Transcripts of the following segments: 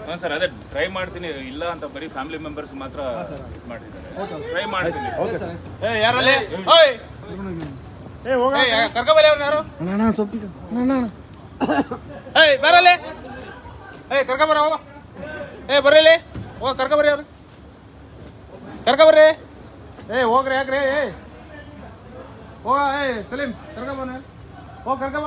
ಹಾಂ ಸರ್ ಅದೇ ಟ್ರೈ ಮಾಡ್ತೀನಿ ಇಲ್ಲ ಅಂತ ಬರೀ ಫ್ಯಾಮಿಲಿ ಮೆಂಬರ್ಸ್ ಮಾತ್ರ ಇದ್ ಮಾಡಿದ್ದಾರೆ. ಟ್ರೈ ಮಾಡ್ತೀನಿ. ಓಕೆ ಸರ್ ಏ ಯಾರಲ್ಲಿ? ಓಯ್! ಏ ಕರ್ಕೊಬಲ್ಲಿ ಅವ್ರನ್ನ ಯಾರು? ಅಣ್ಣ ಸ್ವಲ್ಪ ಅಣ್ಣ ಏಯ್ ಬರಲಿ. ಏಯ್ ಕರ್ಕೊಬರ ಹೋಗ. ಏ ಬರ್ರಿ ಹೋಗ ಕರ್ಕೊಬರ್ರಿ ಅವ್ರು. ಕರ್ಕೊಬರ್ರಿ. ಏ ಹೋಗ್ರಿ ಯಾಕ್ರಿ? ಏ ಓ ಏ ಸಲೀಂ ಓ ಹೋಗ್ ಕರ್ಕೊಬ.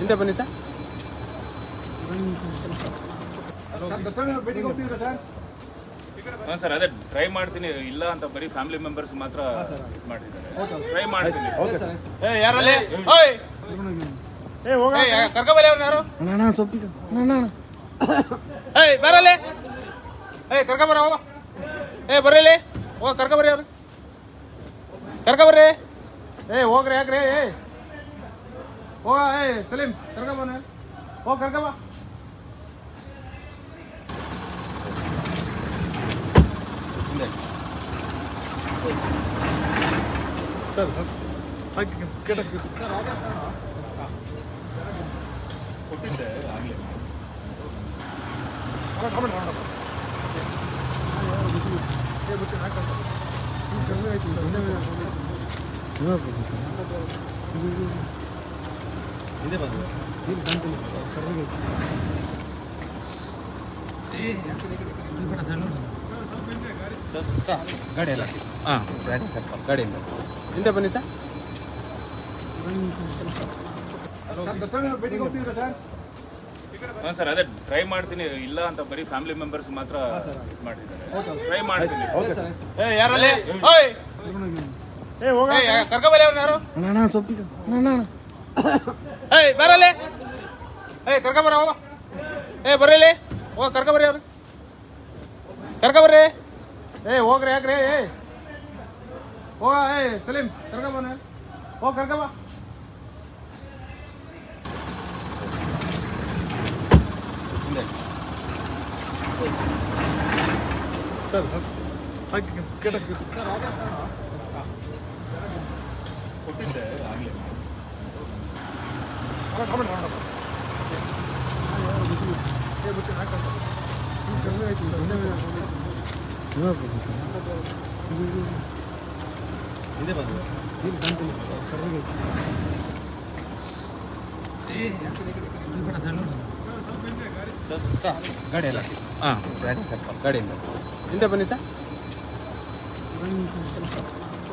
ಹಿಂದೆ ಬನ್ನಿ ಸರ್. ಸರ್ ದರ್ಶನ ಭೇಟಿಗೆ ಹೋಗ್ತಿದ್ದೀರಾ ಸರ್? ಹಾಂ ಸರ್ ಅದೇ ಟ್ರೈ ಮಾಡ್ತೀನಿ. ಇಲ್ಲ ಅಂತ ಬರೀ ಫ್ಯಾಮಿಲಿ ಮೆಂಬರ್ಸ್ ಮಾತ್ರ ಇದ್ ಮಾಡಿದ್ದಾರೆ. ಟ್ರೈ ಮಾಡ್ತೀನಿ. ಓಕೆ ಸರ್ ಏ ಯಾರಲ್ಲಿ? ಓಯ್! ಏ ಕರ್ಕೊಬಲ್ಲಿ ಅವ್ರನ್ನ ಯಾರು? ಅಣ್ಣ ಅಣ್ಣ ಏಯ್ ಬರಲಿ. ಏಯ್ ಕರ್ಕೊಬರ ಹೋಗ. ಏ ಬರ್ರಿ ಹೋಗ ಕರ್ಕೊಬರ್ರಿ ಅವ್ರು. ಕರ್ಕೊಬರ್ರಿ ಏ ಹೋಗ್ರಿ ಯಾಕ್ರಿ ಏ. هو إيه سليم تركب هنا هو كركبه سر حق كده سر قلت لك عامل عمل عمل عمل Thank you. ಕೊಟ್ಟಿದ್ದೆ ಬಂದು ಗಾಡಿ ಎಲ್ಲ ಹಾಂ ಗಾಡಿ ಗಾಡಿಯಿಂದ. ಹಿಂದೆ ಬನ್ನಿ ಸರ್. ಸರ್ ದರ್ಶನ ಭೇಟಿಗೆ ಹೋಗ್ತಿದ್ದೀರಾ ಸರ್? ಹಾಂ ಸರ್ ಅದೇ ಟ್ರೈ ಮಾಡ್ತೀನಿ. ಇಲ್ಲ ಅಂತ ಬರೀ ಫ್ಯಾಮಿಲಿ ಮೆಂಬರ್ಸ್ ಮಾತ್ರ ಇದ್ ಮಾಡಿದ್ದಾರೆ. ಟ್ರೈ ಮಾಡ್ತೀನಿ. ಓಕೆ ಸರ್ ಏ ಯಾರಲ್ಲಿ? ಓಯ್! ಏ ಕರ್ಕೊಬಲ್ಲಿ ಯಾರು? ಅಣ್ಣ ಸ್ವಲ್ಪ ಅಣ್ಣ. ಏಯ್, ಬರಲಿ. ಏಯ್ ಕರ್ಕೊಬರ ಹೋಗ. ಏ ಬರ್ರಿ ಹೋಗ ಕರ್ಕೊಬರ್ರಿ ಅವ್ರು. ಕರ್ಕೊಬರ್ರಿ ಏ ಹೋಗ್ರಿ, ಯಾಕ್ರಿ? ಏ ಹೋಗ ಏ ಸಲೀಂ ಕರ್ಕೊಬನ ಹೋಗ ಸರ್ ಕೊಟ್ಟಿದ್ದೆ, ಆಗಲಿ. ಗಾಡಿ ಎಲ್ಲ ಹಾಂ ಗಾಡಿ ಗಾಡಿಯಿಂದ ಹಿಂದೆ ಬನ್ನಿ ಸರ್